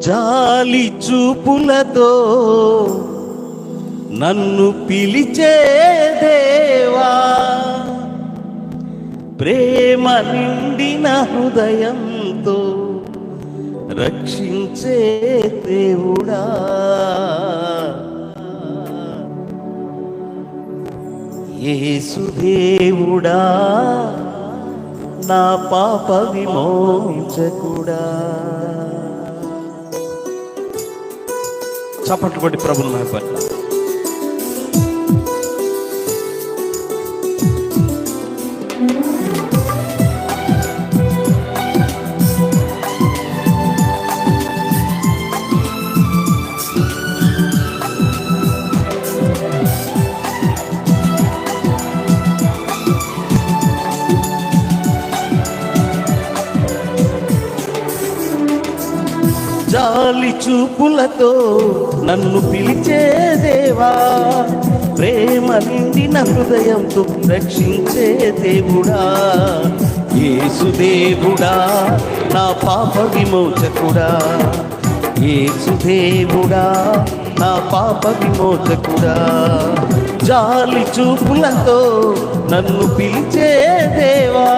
జాలి చూపులతో నన్ను పిలిచే దేవా. ప్రేమ నిండిన హృదయంతో రక్షించే దేవుడా. యేసుదేవుడా నా పాప విమోచకుడా చప్పట్లు కొట్టి ప్రభుని మహిపడ్డ గాలి చూపులతో నన్ను పిలిచే దేవా ప్రేమ నిండిన హృదయంతో రక్షించే దేవుడా ఏసుదేవుడా నా పాప విమోచకుడా ఏసుదేవుడా నా పాప విమోచకుడా. జాలి చూపులతో నన్ను పిలిచే దేవా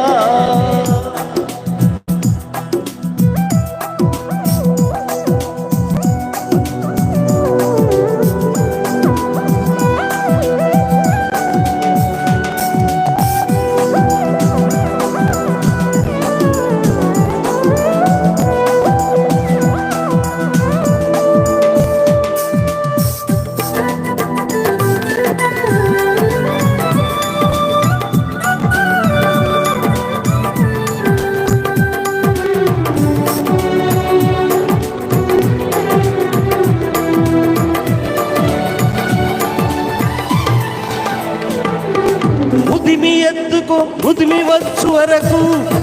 ఎత్తుకో వచ్చు వరకు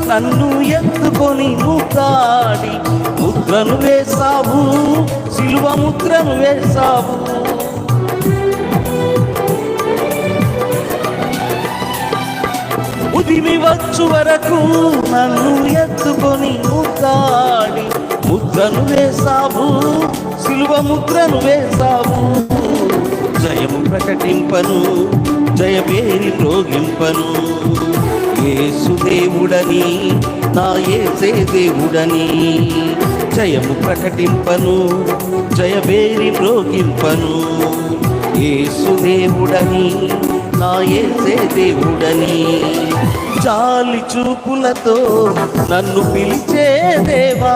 నన్ను ఎత్తుకొని ముద్దాడి ముద్రను వేసావు సిలువ ముద్రను వేసావు ఉదిమి వచ్చు వరకు నన్ను ఎత్తుకొని ముద్దాడి ముద్రను వేసావు సిలువ ముద్రను వేసావు జయము ప్రకటింపను జయమేరి ప్రోగింపను యేసుదేవుడని నా ఏసే దేవుడని. జయము ప్రకటింపను జయమేరి ప్రోగింపను యేసుదేవుడని నా ఏసే దేవుడని. చాలి చూపులతో నన్ను పిలిచే దేవా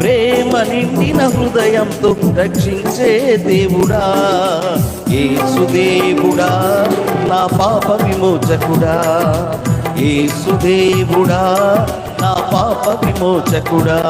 ప్రేమ నిండిన హృదయంతో రక్షించే దేవుడా. ఏసుదేవుడా నా పాప విమోచకుడా. ఏసుదేవుడా నా పాప విమోచకుడా.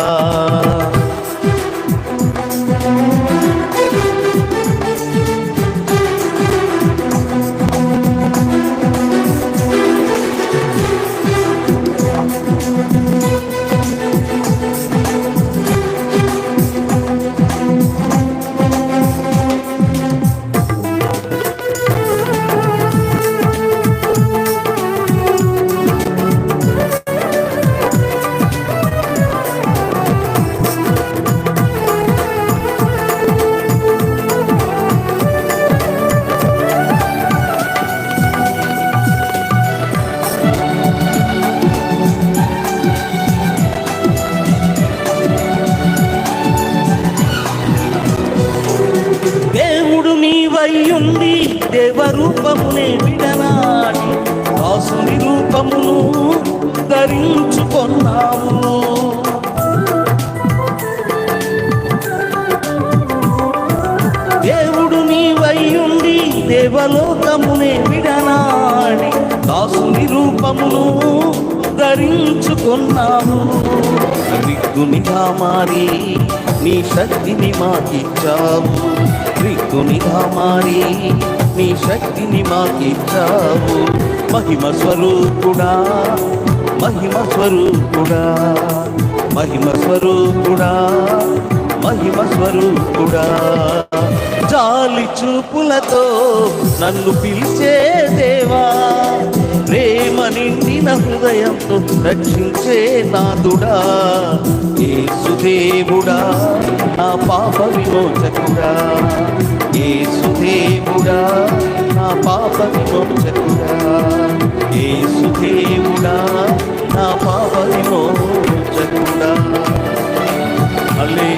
దేవరూపమునే విడనాడి దాసుని రూపమును ధరించుకున్నాము. దేవుడు నీవయ్యుండి దేవలోకమునే విడనాడి దాసుని రూపమును ధరించుకున్నాము. రిక్తునిగా మారి నీ శక్తిని మాకిచ్చావు. రిక్తునిగా మారి నీ శక్తిని మాకిచ్చావు. మహిమ స్వరూపుడా మహిమ స్వరూపుడా మహిమ స్వరూపుడా మహిమ స్వరూపుడా. జాలి చూపులతో నన్ను పిలిచే దేవా దీన హృదయంతో రక్షించే నాదుడా ఏసుదేవుడా నా పాప విమోచకుడా. ఏసుదేవుడా నా పాప విమోచకుడా. ఏసుదేవుడా నా పాప విమోచకుడా. అల్లే